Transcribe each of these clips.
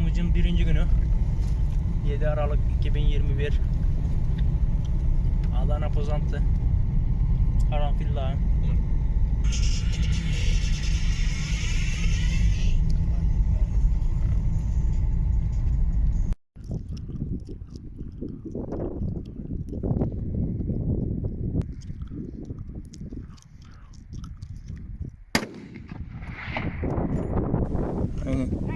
Avımızın birinci günü. 7 Aralık 2021 Adana Pozantı. Karanfil Dağı Aynen.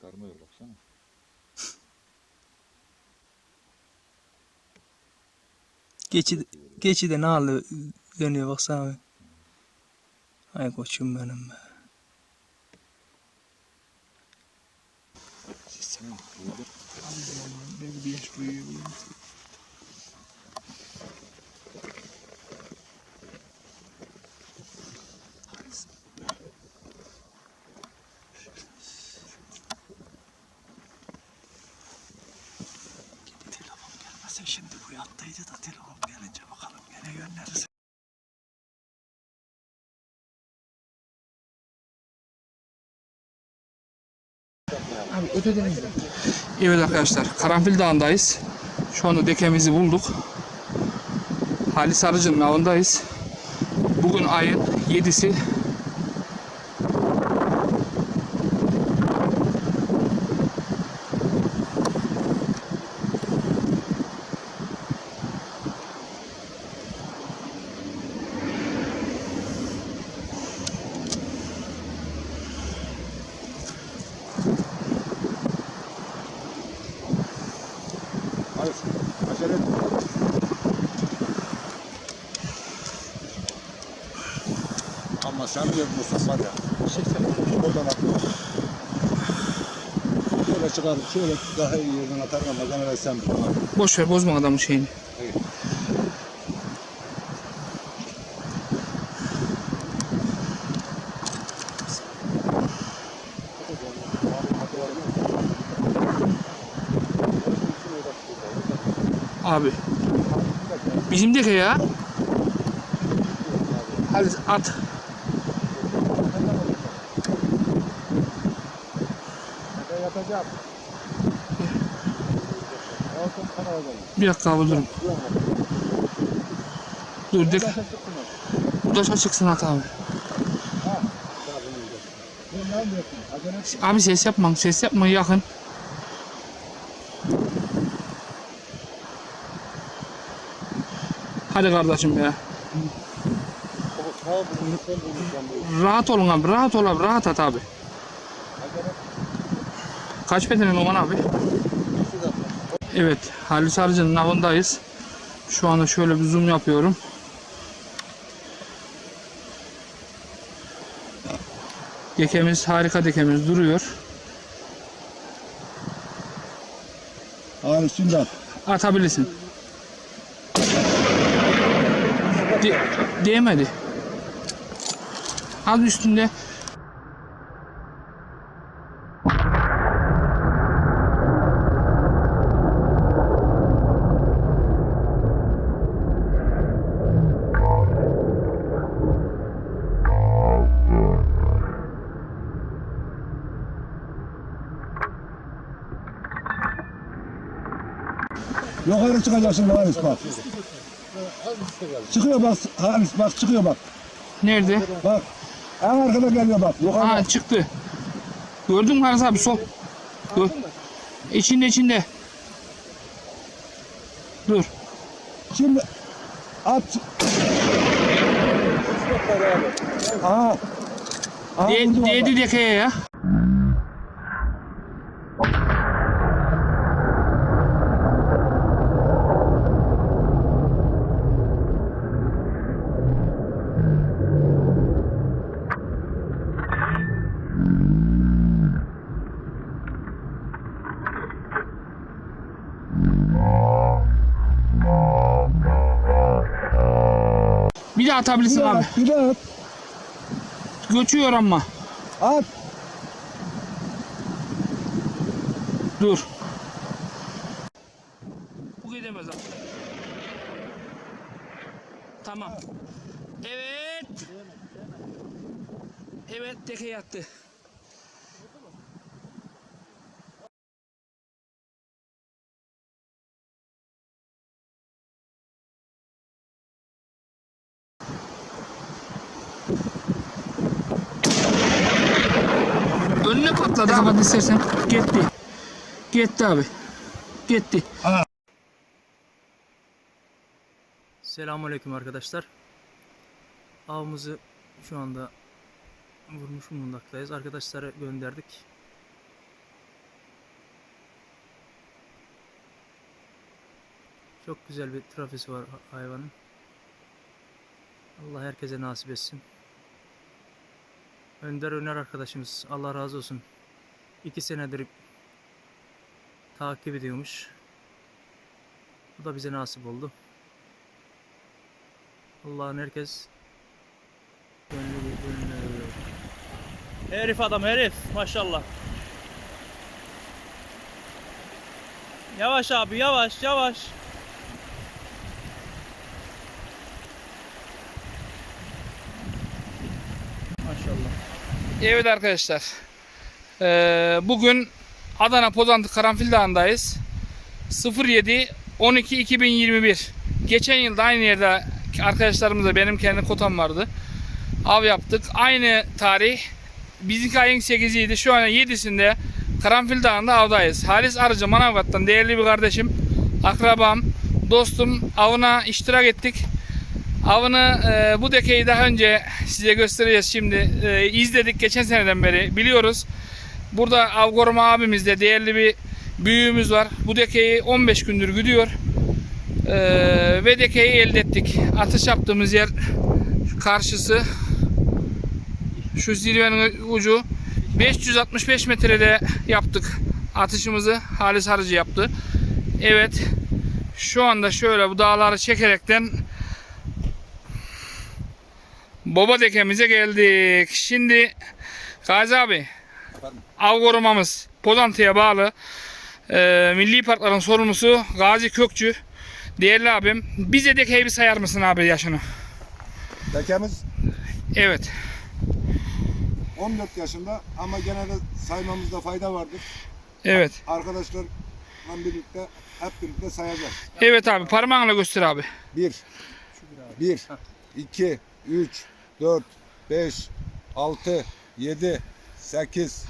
Çıkarmıyor baksana. Geçi, geçi de ne halı dönüyor baksana abi. Ay koçum benim be. Uydur. Belki bir yaş büyüyor. Gelmese şimdi bu yattaydı da telefon gelince bakalım gene göndeririz. Abi Evet arkadaşlar Karanfil Dağı'ndayız. Şu anda dekemizi bulduk. Halis Arıcı'nın avındayız. Bugün ayın 7'si. Ama sen Mustafa var ya. Oradan at. Şöyle çıkar, şöyle daha iyi yerden atar ama gene de sen. Boş ver bozma adamın şeyini. Hayır. Abi. Bizim deke ya. Hadi at. Bir dakika abi durun. Dur dek. Bu da çıksın at abi. Abi ses yapma. Ses yapma yakın. Hadi kardeşim ya. Rahat olun abi. Rahat ol abi. Rahat at abi. Kaç bedenin olan abi? Evet. Halis Arıcı'nın avındayız. Şu anda şöyle bir zoom yapıyorum. Dekemiz harika dekemiz duruyor. Hayır, şimdi at. Atabilirsin. De değmedi. Az üstünde. Yukarı çıkacaksın Halis bak. Çıkıyor bak Halis bak çıkıyor bak. Nerede? Bak. En arkada geliyor bak. Yukarıda. Ha çıktı. Gördün mü Haris abi sol? Dur. İçinde içinde. Dur. Şimdi at. Aha. Aha, De, değdi dekeye ya. Bir daha atabilirsin abi. at, bir daha at. Göçüyor ama. At. Dur. Bu gidemez abi. Tamam. Evet. Evet teke yattı. Patladı. Kapat istersen. Gitti. Gitti abi. Gitti. Selamünaleyküm arkadaşlar. Avımızı şu anda vurmuş bulunmaktayız. Arkadaşlara gönderdik. Çok güzel bir trafisi var ha- hayvanın. Allah herkese nasip etsin. Önder Öner arkadaşımız Allah razı olsun. İki senedir takip ediyormuş. Bu da bize nasip oldu. Allah'ın herkes gönlü göre. Herif adam herif maşallah. Yavaş abi yavaş yavaş. Maşallah. Evet arkadaşlar. Ee, bugün Adana Pozantı Karanfil Dağı'ndayız. 07 12 2021. Geçen yılda aynı yerde arkadaşlarımızla benim kendi kotam vardı. Av yaptık. Aynı tarih. Bizimki ayın 8'iydi. Şu an 7'sinde Karanfil Dağı'nda avdayız. Halis Arıcı Manavgat'tan değerli bir kardeşim, akrabam, dostum avına iştirak ettik. Avını e, bu dekeyi daha önce size göstereceğiz şimdi. E, izledik geçen seneden beri biliyoruz. Burada av koruma abimizde değerli bir büyüğümüz var. Bu dekeyi 15 gündür güdüyor. E, ve dekeyi elde ettik. Atış yaptığımız yer karşısı. Şu zirvenin ucu. 565 metrede yaptık atışımızı. Halis Harcı yaptı. Evet. Şu anda şöyle bu dağları çekerekten Baba dekemize geldik. Şimdi Gazi abi av korumamız Pozantı'ya bağlı e, milli parkların sorumlusu Gazi Kökçü. Değerli abim bize dekeyi bir sayar mısın abi yaşını? Dekemiz Evet. 14 yaşında ama gene de saymamızda fayda vardır. Evet. Arkadaşlarla birlikte hep birlikte sayacağız. Evet abi parmağınla göster abi. 1 1 2 3 4 5 6 7 8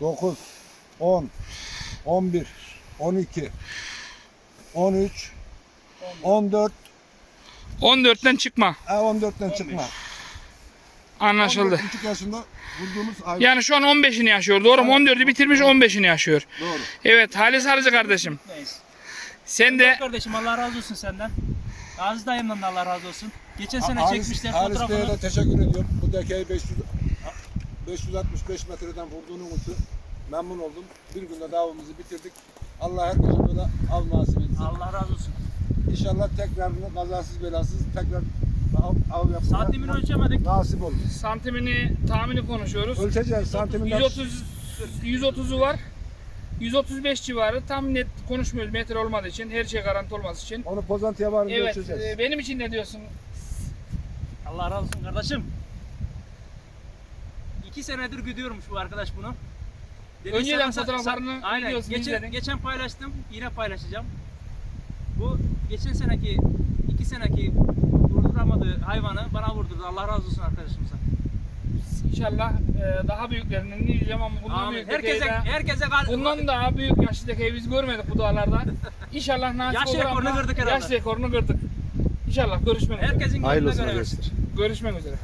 9 10 11 12 13 14 14'ten çıkma. ha 14'ten çıkma. Anlaşıldı. 14,5 yaşında vurduğumuz hayvan. Yani şu an 15'ini yaşıyor. Doğru mu? 14'ü bitirmiş 15'ini yaşıyor. Doğru. Evet Halis Harcı kardeşim. Neyse. Sen de Kardeşim Allah razı olsun senden. Aziz dayımdan da Allah razı olsun. Geçen sene Halis- çekmişler Halis Bey'e fotoğrafını. de teşekkür ediyorum. Bu dekeyi 500 565 metreden vurduğunun için memnun oldum. Bir günde davamızı bitirdik. Allah herkese böyle av nasip etsin. Allah razı olsun. İnşallah tekrar kazasız belasız tekrar av, av yapmaya Santimini ölçemedik. nasip olur. santimini tahmini konuşuyoruz. Ölçeceğiz santiminden. 130 130'u var. 135 civarı tam net konuşmuyoruz metre olmadığı için her şey garanti olması için. Onu pozantıya varınca Evet ölçeceğiz. e, benim için ne diyorsun? Allah razı olsun kardeşim. İki senedir güdüyormuş bu arkadaş bunu. Dedi, Önceden sen- fotoğraflarını, sen- aynen. videosunu Geçen, izledin. geçen paylaştım. Yine paylaşacağım. Bu geçen seneki iki seneki vurduramadığı hayvanı bana vurdurdu. Allah razı olsun arkadaşımıza. İnşallah e, daha büyüklerinden ne diyeceğim ama bundan Amin. büyük Herkese, de- herkese kalp. bundan daha büyük yaşlı dekeyi biz görmedik bu dağlarda. İnşallah nasip Yaş olur rekorunu ama kırdık herhalde. Yaş rekorunu kırdık. İnşallah görüşmek üzere. Herkesin Hayırlı gönlüne olsun göre versin. arkadaşlar. Görüşmek üzere.